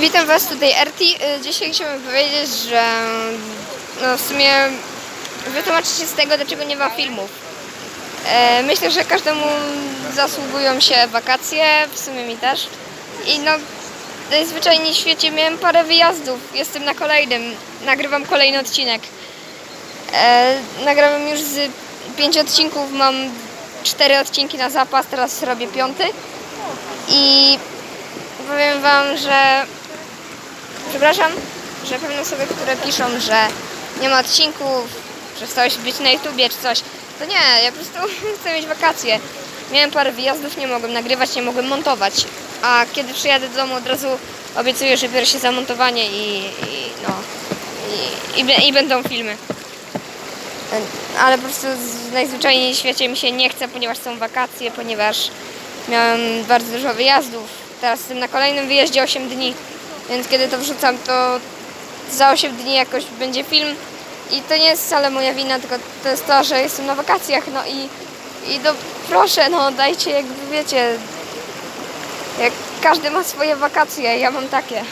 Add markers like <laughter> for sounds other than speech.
Witam Was tutaj Erti. Y, Dzisiaj chciałbym powiedzieć, że no w sumie wytłumaczyć się z tego, dlaczego nie ma filmów. E, Myślę, że każdemu zasługują się wakacje, w sumie mi też. I no najzwyczajniej w świecie miałem parę wyjazdów. Jestem na kolejnym, nagrywam kolejny odcinek. E, nagrałem już z pięć odcinków, mam cztery odcinki na zapas, teraz robię piąty. I powiem Wam, że przepraszam, że pewne osoby, które piszą, że nie ma odcinków, przestałeś być na YouTubie czy coś, to nie, ja po prostu <laughs> chcę mieć wakacje. Miałem parę wyjazdów, nie mogłem nagrywać, nie mogłem montować. A kiedy przyjadę do domu, od razu obiecuję, że biorę się za montowanie i, i no, i, i, i będą filmy. Ale po prostu z- najzwyczajniej w świecie mi się nie chce, ponieważ są wakacje, ponieważ miałem bardzo dużo wyjazdów. Teraz jestem na kolejnym wyjeździe 8 dni, więc kiedy to wrzucam, to za 8 dni jakoś będzie film. I to nie jest wcale moja wina, tylko to jest to, że jestem na wakacjach, no i, i no proszę, no dajcie, jakby wiecie, jak każdy ma swoje wakacje, ja mam takie.